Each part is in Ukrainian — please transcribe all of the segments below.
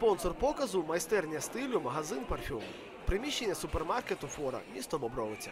Спонсор показу майстерня стилю, магазин парфюм. Приміщення супермаркету Фора, місто Бобровиця.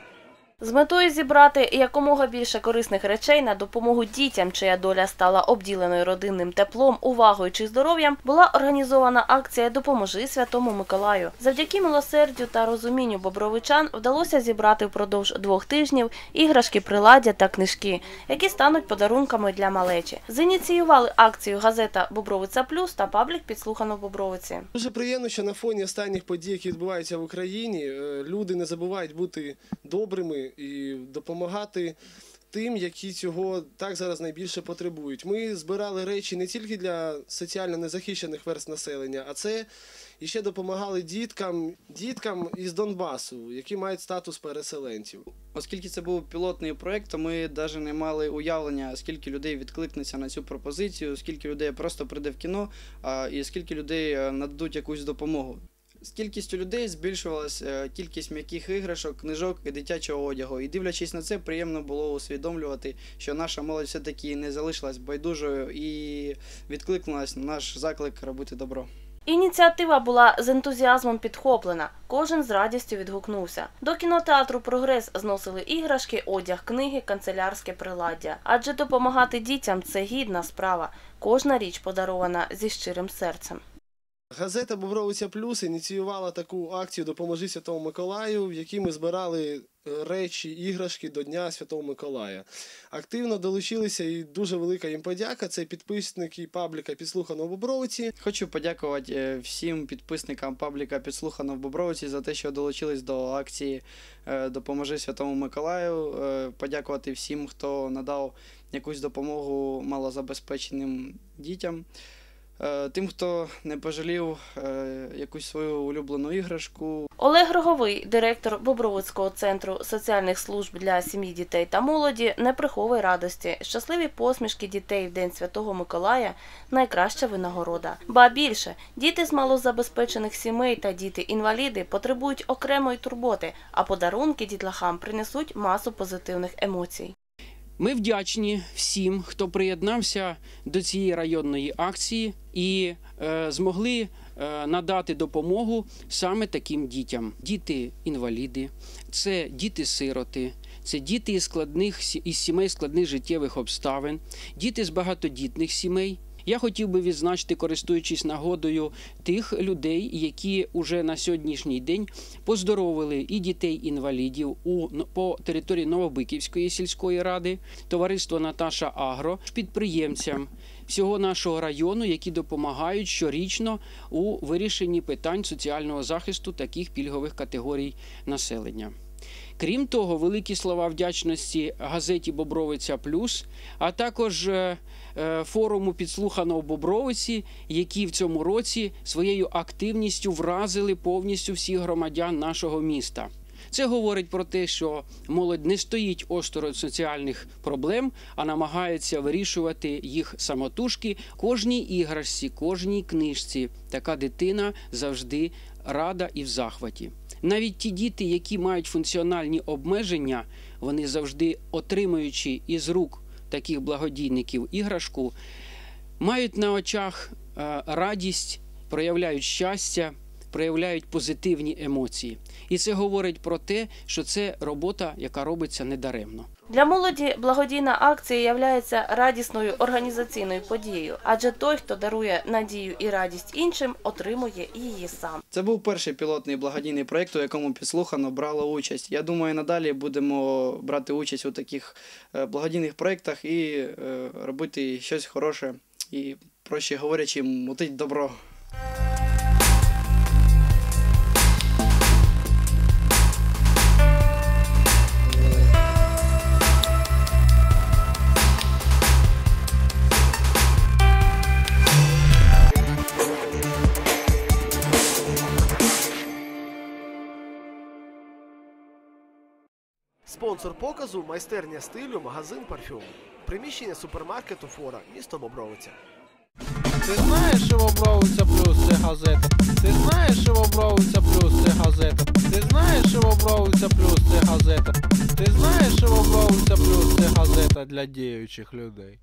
З метою зібрати якомога більше корисних речей на допомогу дітям, чия доля стала обділеною родинним теплом, увагою чи здоров'ям, була організована акція Допоможи Святому Миколаю. Завдяки милосердю та розумінню бобровичан вдалося зібрати впродовж двох тижнів іграшки, приладдя та книжки, які стануть подарунками для малечі. Зініціювали акцію газета Бобровиця Плюс та паблік підслухано в Бобровиці. Дуже приємно, що на фоні останніх подій, які відбуваються в Україні, е, люди не забувають бути добрими і допомагати тим, які цього так зараз найбільше потребують. Ми збирали речі не тільки для соціально незахищених верст населення, а це і ще допомагали діткам, діткам із Донбасу, які мають статус переселенців. Оскільки це був пілотний проєкт, то ми навіть не мали уявлення, скільки людей відкликнеться на цю пропозицію, скільки людей просто прийде в кіно, а, і скільки людей е, нададуть якусь допомогу. З кількістю людей збільшувалася е, кількість м'яких іграшок, книжок і дитячого одягу. І дивлячись на це, приємно було усвідомлювати, що наша молодь все-таки не залишилась байдужою і відкликнулась на наш заклик робити добро. Ініціатива була з ентузіазмом підхоплена. Кожен з радістю відгукнувся. До кінотеатру Прогрес зносили іграшки, одяг, книги, канцелярське приладдя. Адже допомагати дітям це гідна справа. Кожна річ подарована зі щирим серцем. Газета Бобровиця Плюс ініціювала таку акцію Допоможи Святому Миколаю, в якій ми збирали е, речі, іграшки до Дня Святого Миколая. Активно долучилися і дуже велика їм подяка. Це підписники пабліка Підслухано в Бобровиці. Хочу подякувати е, всім підписникам пабліка Підслухано в Бобровиці за те, що долучились до акції е, Допоможи Святому Миколаю. Подякувати всім, хто надав якусь допомогу малозабезпеченим дітям. Е, Тим, хто не пожалів е, якусь свою улюблену іграшку, Олег Роговий, директор Бобровицького центру соціальних служб для сім'ї, дітей та молоді, не приховує радості. Щасливі посмішки дітей в День Святого Миколая найкраща винагорода. Ба більше, діти з малозабезпечених сімей та діти-інваліди потребують окремої турботи, а подарунки дітлахам принесуть масу позитивних емоцій. Ми вдячні всім, хто приєднався до цієї районної акції і е, змогли е, надати допомогу саме таким дітям. Діти-інваліди, це діти-сироти, це діти із складних із сімей складних життєвих обставин, діти з багатодітних сімей. Я хотів би відзначити, користуючись нагодою, тих людей, які уже на сьогоднішній день поздоровили і дітей-інвалідів у по території Новобиківської сільської ради, товариство Наташа Агро, підприємцям всього нашого району, які допомагають щорічно у вирішенні питань соціального захисту таких пільгових категорій населення. Крім того, великі слова вдячності газеті Бобровиця Плюс, а також е, е, форуму підслухано в Бобровиці, які в цьому році своєю активністю вразили повністю всіх громадян нашого міста. Це говорить про те, що молодь не стоїть осторонь соціальних проблем, а намагається вирішувати їх самотужки. Кожній іграшці, кожній книжці така дитина завжди рада і в захваті. Навіть ті діти, які мають функціональні обмеження, вони завжди отримуючи із рук таких благодійників іграшку, мають на очах е, радість, проявляють щастя, проявляють позитивні емоції. І це говорить про те, що це робота, яка робиться недаремно. Для молоді благодійна акція являється радісною організаційною подією, адже той, хто дарує надію і радість іншим, отримує її сам. Це був перший пілотний благодійний проєкт, у якому підслухано брало участь. Я думаю, надалі будемо брати участь у таких е, благодійних проєктах і е, робити щось хороше і, проще говорячи, мутить добро. Спонсор показу майстерня стилю, магазин парфюм. Приміщення супермаркету Фора, місто Бобровиця. Ти знаєш, що Бобровиця плюс це газета? Ти знаєш, що Бобровиця плюс це газета? Ти знаєш, що Бобровиця плюс це газета? Ти знаєш, що Бобровиця плюс це газета для діючих людей?